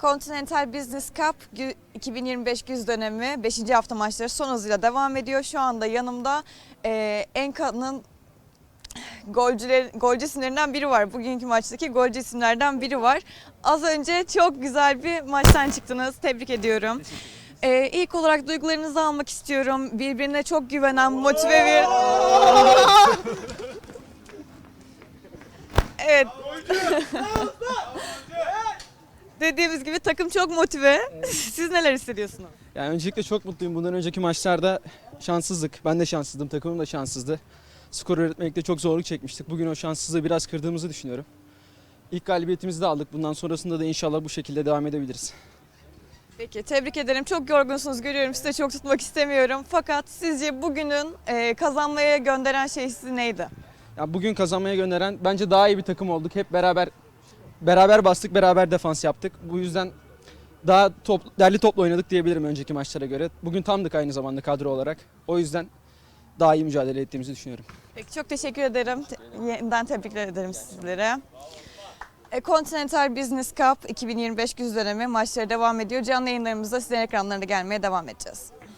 Continental Business Cup gü- 2025 güz dönemi 5. hafta maçları son hızıyla devam ediyor. Şu anda yanımda e, Enka'nın golcüler, golcü isimlerinden biri var. Bugünkü maçtaki golcü isimlerden biri var. Az önce çok güzel bir maçtan çıktınız. Tebrik ediyorum. E, ilk olarak duygularınızı almak istiyorum. Birbirine çok güvenen, motive bir... evet. Dediğimiz gibi takım çok motive. Siz neler hissediyorsunuz? Yani öncelikle çok mutluyum. Bundan önceki maçlarda şanssızlık. Ben de şanssızdım. Takımım da şanssızdı. Skor üretmekte çok zorluk çekmiştik. Bugün o şanssızlığı biraz kırdığımızı düşünüyorum. İlk galibiyetimizi de aldık. Bundan sonrasında da inşallah bu şekilde devam edebiliriz. Peki tebrik ederim. Çok yorgunsunuz görüyorum. Sizi de çok tutmak istemiyorum. Fakat sizce bugünün e, kazanmaya gönderen şey sizi neydi? Ya bugün kazanmaya gönderen bence daha iyi bir takım olduk. Hep beraber beraber bastık, beraber defans yaptık. Bu yüzden daha top, derli toplu oynadık diyebilirim önceki maçlara göre. Bugün tamdık aynı zamanda kadro olarak. O yüzden daha iyi mücadele ettiğimizi düşünüyorum. Peki çok teşekkür ederim. Yeniden tebrikler ederim sizlere. E, Continental Business Cup 2025 güz dönemi maçları devam ediyor. Canlı yayınlarımızda sizlerin ekranlarına gelmeye devam edeceğiz.